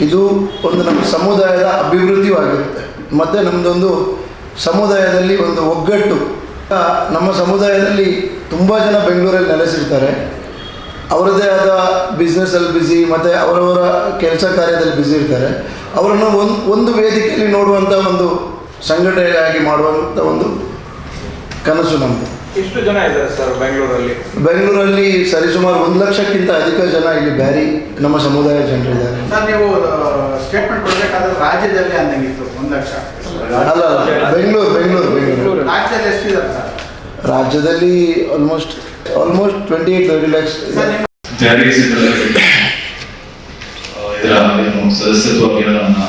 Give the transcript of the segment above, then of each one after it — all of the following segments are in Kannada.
ಇದು ಒಂದು ನಮ್ಮ ಸಮುದಾಯದ ಅಭಿವೃದ್ಧಿಯೂ ಆಗಿರುತ್ತೆ ಮತ್ತು ನಮ್ಮದೊಂದು ಸಮುದಾಯದಲ್ಲಿ ಒಂದು ಒಗ್ಗಟ್ಟು. ನಮ್ಮ ಸಮುದಾಯದಲ್ಲಿ ತುಂಬ ಜನ ಬೆಂಗಳೂರಲ್ಲಿ ನೆಲೆಸಿರ್ತಾರೆ. ಅವರದೇ ಆದ ಬಿಸ್ನೆಸ್ಸಲ್ಲಿ ಬ್ಯುಸಿ ಮತ್ತು ಅವರವರ ಕೆಲಸ ಕಾರ್ಯದಲ್ಲಿ ಬ್ಯುಸಿ ಇರ್ತಾರೆ. ಅವರನ್ನು ಒಂದು ಒಂದು ವೇದಿಕೆಯಲ್ಲಿ ನೋಡುವಂಥ ಒಂದು ಸಂಘಟನೆಯಾಗಿ ಮಾಡುವಂಥ ಒಂದು ಕನಸು ನಮ್ಮದು ಎಷ್ಟು ಜನ ಇದ್ದಾರೆ ಸರ್ ಬೆಂಗಳೂರಲ್ಲಿ? ಬೆಂಗಳೂರಲ್ಲಿ ಸರಿಸುಮಾರು ಒಂದು ಲಕ್ಷಕ್ಕಿಂತ ಅಧಿಕ ಜನ ಇಲ್ಲಿ ಬ್ಯಾರಿ ನಮ್ಮ ಸಮುದಾಯ ಜನರಿದ್ದಾರೆ ಸರ್ ನೀವು ಸ್ಟೇಟ್ಮೆಂಟ್ ಕೊಡಬೇಕಾದ್ರೆ ರಾಜ್ಯದಲ್ಲಿ ಅಂದಂಗಿತ್ತು ಒಂದು ಲಕ್ಷ. ಅಲ್ಲ ಬೆಂಗಳೂರು ಬೆಂಗಳೂರು ಬೆಂಗಳೂರು. ರಾಜ್ಯದಲ್ಲಿ ಎಷ್ಟಿದ್ದಾರೆ ಸರ್? ರಾಜ್ಯದಲ್ಲಿ almost almost twenty eight twenty lakhs ಪತ್ರಿಕಾ ನಿಮ್ಮ ಜಾರಿಗೆ ಸಿದ್ಧರಾಗಿದ್ದು ಇದರ ಏನು ಸದಸ್ಯತ್ವ ಅಭಿಯಾನವನ್ನು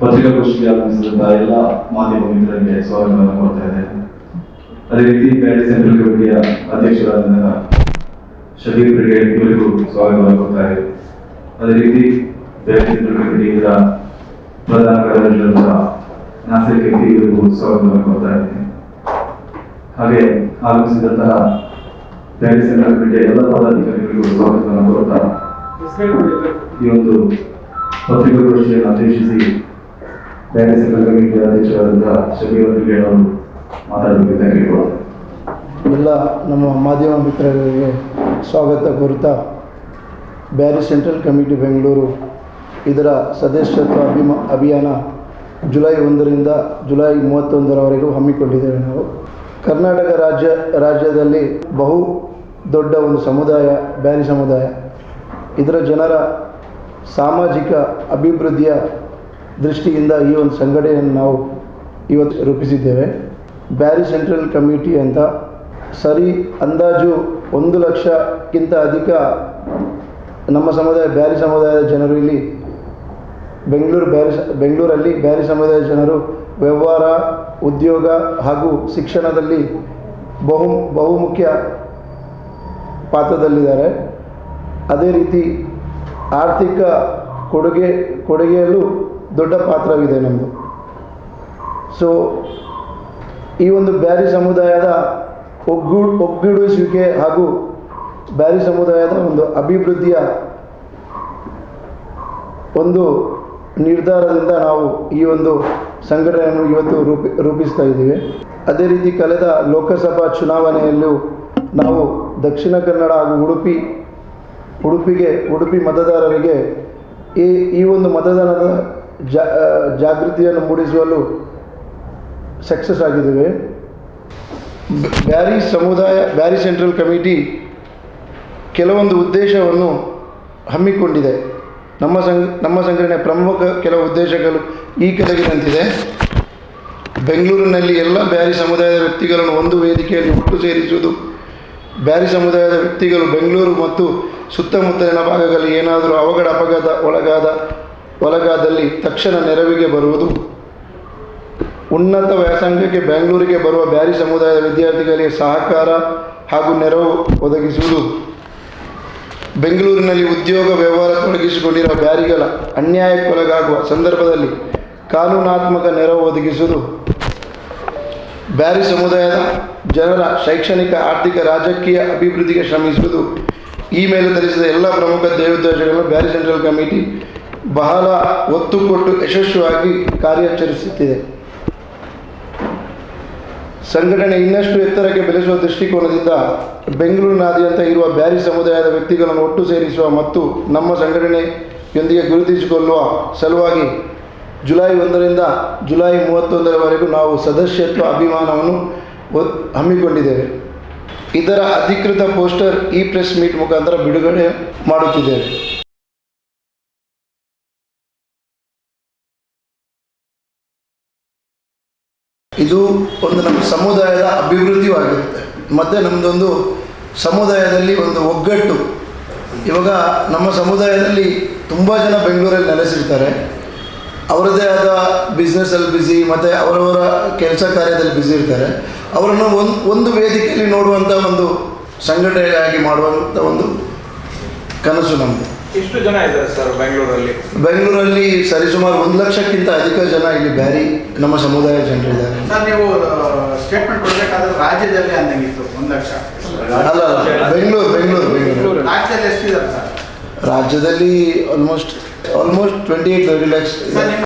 ಪತ್ರಿಕಾಗೋಷ್ಠಿಗೆ ಆಗಮಿಸಿದಂತಹ ಎಲ್ಲ ಮಾಧ್ಯಮ ಮಿತ್ರರಿಗೆ ಸ್ವಾಗತವನ್ನು ಕೊಡ್ತಾ ಇದ್ದೇನೆ. ಅದೇ ರೀತಿ ಬ್ಯಾರಿ ಸೆಂಟ್ರಲ್ ಕಮಿಟಿಯ ಅಧ್ಯಕ್ಷರಾದಂತಹ ಶಬೀರ್ ಬ್ರಿಗೇಡ್ ಇವರಿಗೂ ಸ್ವಾಗತವನ್ನು ಕೊಡ್ತಾ ಇದೆ ಅದೇ ರೀತಿ ಬ್ಯಾರಿ ಸೆಂಟ್ರಲ್ ಕಮಿಟಿಯಿಂದ ಪ್ರಧಾನ ಕಾರ್ಯದರ್ಶಿಯಾದಂತಹ ನಾಸಿರ್ ಕೆಟ್ಟಿ ಇವರಿಗೂ ಸ್ವಾಗತವನ್ನು ಕೊಡ್ತಾ ಇದ್ದೀನಿ ಹಾಗೆ ಆಗಮಿಸಿದಂತಹ ಬ್ಯಾರಿ ಸೆಂಟ್ರಲ್ ಕಮಿಟಿಯ ಎಲ್ಲ ಪದಾಧಿಕಾರಿಗಳಿಗೂ ಸ್ವಾಗತವನ್ನು ಕೊಡ್ತಾ ಈ ಒಂದು ಪತ್ರಿಕಾಗೋಷ್ಠಿಯನ್ನು ಅಧ್ಯಕ್ಷಿಸಿ ಬ್ಯಾರಿ ಸೆಂಟ್ರಲ್ ಕಮಿಟಿಯ ಅಧ್ಯಕ್ಷರಾದಂತಹ ಶಬೀರ್ ಬ್ರಿಗೇಡ್ ಅವರು ಎಲ್ಲ ನಮ್ಮ ಮಾಧ್ಯಮ ಮಿತ್ರರಿಗೆ ಸ್ವಾಗತ ಕೋರುತ್ತಾ, ಬ್ಯಾರಿ ಸೆಂಟ್ರಲ್ ಕಮಿಟಿ ಬೆಂಗಳೂರು ಇದರ ಸದಸ್ಯತ್ವ ಅಭಿಮ, ಅಭಿಯಾನ ಜುಲೈ ಒಂದರಿಂದ ಜುಲೈ ಮೂವತ್ತೊಂದರವರೆಗೂ ಹಮ್ಮಿಕೊಂಡಿದ್ದೇವೆ ನಾವು. ಕರ್ನಾಟಕ ರಾಜ್ಯ, ರಾಜ್ಯದಲ್ಲಿ ಬಹು ದೊಡ್ಡ ಒಂದು ಸಮುದಾಯ, ಬ್ಯಾರಿ ಸಮುದಾಯ. ಇದರ ಜನರ ಸಾಮಾಜಿಕ ಅಭಿವೃದ್ಧಿಯ ದೃಷ್ಟಿಯಿಂದ ಈ ಒಂದು ಸಂಘಟನೆಯನ್ನು ನಾವು ಇವತ್ತು ರೂಪಿಸಿದ್ದೇವೆ. ಬ್ಯಾರಿ ಸೆಂಟ್ರಲ್ ಕಮಿಟಿ ಅಂತ ಸರಿ ಅಂದಾಜು ಒಂದು ಲಕ್ಷಕ್ಕಿಂತ ಅಧಿಕ ನಮ್ಮ ಸಮುದಾಯ, ಬ್ಯಾರಿ ಸಮುದಾಯದ ಜನರು ಇಲ್ಲಿ ಬೆಂಗಳೂರು ಬ್ಯಾರಿ ಬೆಂಗಳೂರಲ್ಲಿ ಬ್ಯಾರಿ ಸಮುದಾಯದ ಜನರು ವ್ಯವಹಾರ, ಉದ್ಯೋಗ ಹಾಗೂ ಶಿಕ್ಷಣದಲ್ಲಿ ಬಹು, ಬಹುಮುಖ್ಯ ಪಾತ್ರದಲ್ಲಿದ್ದಾರೆ. ಅದೇ ರೀತಿ ಆರ್ಥಿಕ ಕೊಡುಗೆ, ಕೊಡುಗೆಯಲ್ಲೂ ದೊಡ್ಡ ಪಾತ್ರವಿದೆ ನಮ್ಮದು ಸೊ ಈ ಒಂದು ಬ್ಯಾರಿ ಸಮುದಾಯದ ಒಗ್ಗೂ ಒಗ್ಗೂಡಿಸುವಿಕೆ ಹಾಗೂ ಬ್ಯಾರಿ ಸಮುದಾಯದ ಒಂದು ಅಭಿವೃದ್ಧಿಯ ಒಂದು ನಿರ್ಧಾರದಿಂದ ನಾವು ಈ ಒಂದು ಸಂಘಟನೆಯನ್ನು ಇವತ್ತು ರೂಪಿ, ರೂಪಿಸ್ತಾ ಇದ್ದೀವಿ. ಅದೇ ರೀತಿ ಕಳೆದ ಲೋಕಸಭಾ ಚುನಾವಣೆಯಲ್ಲೂ ನಾವು ದಕ್ಷಿಣ ಕನ್ನಡ ಹಾಗೂ ಉಡುಪಿ, ಉಡುಪಿಗೆ, ಉಡುಪಿ ಮತದಾರರಿಗೆ ಈ ಈ ಒಂದು ಮತದಾನದ ಜಾಗೃತಿಯನ್ನು ಮೂಡಿಸುವಲು ಸಕ್ಸಸ್ ಆಗಿದ್ದೇವೆ ಬ್ಯಾರಿ ಸಮುದಾಯ, ಬ್ಯಾರಿ ಸೆಂಟ್ರಲ್ ಕಮಿಟಿ ಕೆಲವೊಂದು ಉದ್ದೇಶವನ್ನು ಹಮ್ಮಿಕೊಂಡಿದೆ. ನಮ್ಮ ಸಂಘ, ನಮ್ಮ ಸಂಘಟನೆ ಪ್ರಮುಖ ಕೆಲವು ಉದ್ದೇಶಗಳು ಈ ಕೆಳಗಿನಂತಿದೆ. ಬೆಂಗಳೂರಿನಲ್ಲಿ ಎಲ್ಲ ಬ್ಯಾರಿ ಸಮುದಾಯದ ವ್ಯಕ್ತಿಗಳನ್ನು ಒಂದು ವೇದಿಕೆಯಲ್ಲಿ ಒಟ್ಟು ಸೇರಿಸುವುದು. ಬ್ಯಾರಿ ಸಮುದಾಯದ ವ್ಯಕ್ತಿಗಳು ಬೆಂಗಳೂರು ಮತ್ತು ಸುತ್ತಮುತ್ತಲಿನ ಭಾಗಗಳಲ್ಲಿ ಏನಾದರೂ ಅವಘಡ, ಅಪಘಾತ ಒಳಗಾದ, ಒಳಗಾದಲ್ಲಿ ತಕ್ಷಣ ನೆರವಿಗೆ ಬರುವುದು. ಉನ್ನತ ವ್ಯಾಸಂಗಕ್ಕೆ ಬೆಂಗಳೂರಿಗೆ ಬರುವ ಬ್ಯಾರಿ ಸಮುದಾಯದ ವಿದ್ಯಾರ್ಥಿಗಳಿಗೆ ಸಹಕಾರ ಹಾಗೂ ನೆರವು ಒದಗಿಸುವುದು ಬೆಂಗಳೂರಿನಲ್ಲಿ ಉದ್ಯೋಗ ವ್ಯವಹಾರ ತೊಡಗಿಸಿಕೊಂಡಿರುವ ಬ್ಯಾರಿಗಳ ಅನ್ಯಾಯಕ್ಕೊಳಗಾಗುವ ಸಂದರ್ಭದಲ್ಲಿ ಕಾನೂನಾತ್ಮಕ ನೆರವು ಒದಗಿಸುವುದು. ಬ್ಯಾರಿ ಸಮುದಾಯದ ಜನರ ಶೈಕ್ಷಣಿಕ, ಆರ್ಥಿಕ, ರಾಜಕೀಯ ಅಭಿವೃದ್ಧಿಗೆ ಶ್ರಮಿಸುವುದು. ಈ ಮೇಲೆ ಧರಿಸಿದ ಎಲ್ಲ ಪ್ರಮುಖ ಧ್ಯೇಯೋದ್ದೇಶಗಳನ್ನು ಬ್ಯಾರಿ ಸೆಂಟ್ರಲ್ ಕಮಿಟಿ ಬಹಳ ಒತ್ತು ಕೊಟ್ಟು ಯಶಸ್ವಿಯಾಗಿ ಕಾರ್ಯಾಚರಿಸುತ್ತಿದೆ. ಸಂಘಟನೆ ಇನ್ನಷ್ಟು ಎತ್ತರಕ್ಕೆ ಬೆಳೆಸುವ ದೃಷ್ಟಿಕೋನದಿಂದ ಬೆಂಗಳೂರಿನಾದ್ಯಂತ ಇರುವ ಬ್ಯಾರಿ ಸಮುದಾಯದ ವ್ಯಕ್ತಿಗಳನ್ನು ಒಟ್ಟು ಸೇರಿಸುವ ಮತ್ತು ನಮ್ಮ ಸಂಘಟನೆಯೊಂದಿಗೆ ಗುರುತಿಸಿಕೊಳ್ಳುವ ಸಲುವಾಗಿ ಜುಲೈ ಒಂದರಿಂದ ಜುಲೈ ಮೂವತ್ತೊಂದರವರೆಗೂ ನಾವು ಸದಸ್ಯತ್ವ ಅಭಿಮಾನವನ್ನು ಹಮ್ಮಿಕೊಂಡಿದ್ದೇವೆ. ಇದರ ಅಧಿಕೃತ ಪೋಸ್ಟರ್ ಈ ಪ್ರೆಸ್ ಮೀಟ್ ಮುಖಾಂತರ ಬಿಡುಗಡೆ ಮಾಡುತ್ತಿದ್ದೇವೆ. ಇದು ಒಂದು ನಮ್ಮ ಸಮುದಾಯದ ಅಭಿವೃದ್ಧಿಯೂ ಆಗಿರುತ್ತೆ ಮತ್ತು ನಮ್ಮದೊಂದು ಸಮುದಾಯದಲ್ಲಿ ಒಂದು ಒಗ್ಗಟ್ಟು. ಇವಾಗ ನಮ್ಮ ಸಮುದಾಯದಲ್ಲಿ ತುಂಬ ಜನ ಬೆಂಗಳೂರಲ್ಲಿ ನೆಲೆಸಿರ್ತಾರೆ. ಅವರದೇ ಆದ ಬಿಸ್ನೆಸ್ಸಲ್ಲಿ ಬ್ಯುಸಿ ಮತ್ತು ಅವರವರ ಕೆಲಸ ಕಾರ್ಯದಲ್ಲಿ ಬ್ಯುಸಿ ಇರ್ತಾರೆ. ಅವರನ್ನು ಒಂದು ಒಂದು ವೇದಿಕೆಯಲ್ಲಿ ನೋಡುವಂಥ ಒಂದು ಸಂಘಟನೆಯಾಗಿ ಮಾಡುವಂಥ ಒಂದು ಕನಸು ನಮ್ಮದು ಎಷ್ಟು ಜನ ಇದ್ದಾರೆ ಸರ್ ಬೆಂಗಳೂರಲ್ಲಿ? ಬೆಂಗಳೂರಲ್ಲಿ ಸರಿಸುಮಾರು ಒಂದು ಲಕ್ಷಕ್ಕಿಂತ ಅಧಿಕ ಜನ ಇಲ್ಲಿ ಬ್ಯಾರಿ ನಮ್ಮ ಸಮುದಾಯ ಜನರಿದ್ದಾರೆ. ಸರ್ ನೀವು ಸ್ಟೇಟ್ಮೆಂಟ್ ಕೊಡಬೇಕಾದ್ರೆ ರಾಜ್ಯದಲ್ಲಿ ಅಂದಂಗಿತ್ತು ಒಂದು ಲಕ್ಷ. ಅಲ್ಲ ಬೆಂಗಳೂರು ಬೆಂಗಳೂರು ಬೆಂಗಳೂರು. ರಾಜ್ಯದಲ್ಲಿ ಎಷ್ಟಿದ್ದಾರೆ ಸರ್? ರಾಜ್ಯದಲ್ಲಿ almost almost twenty eight thirty lakhs sir ನಿಮ್ಮ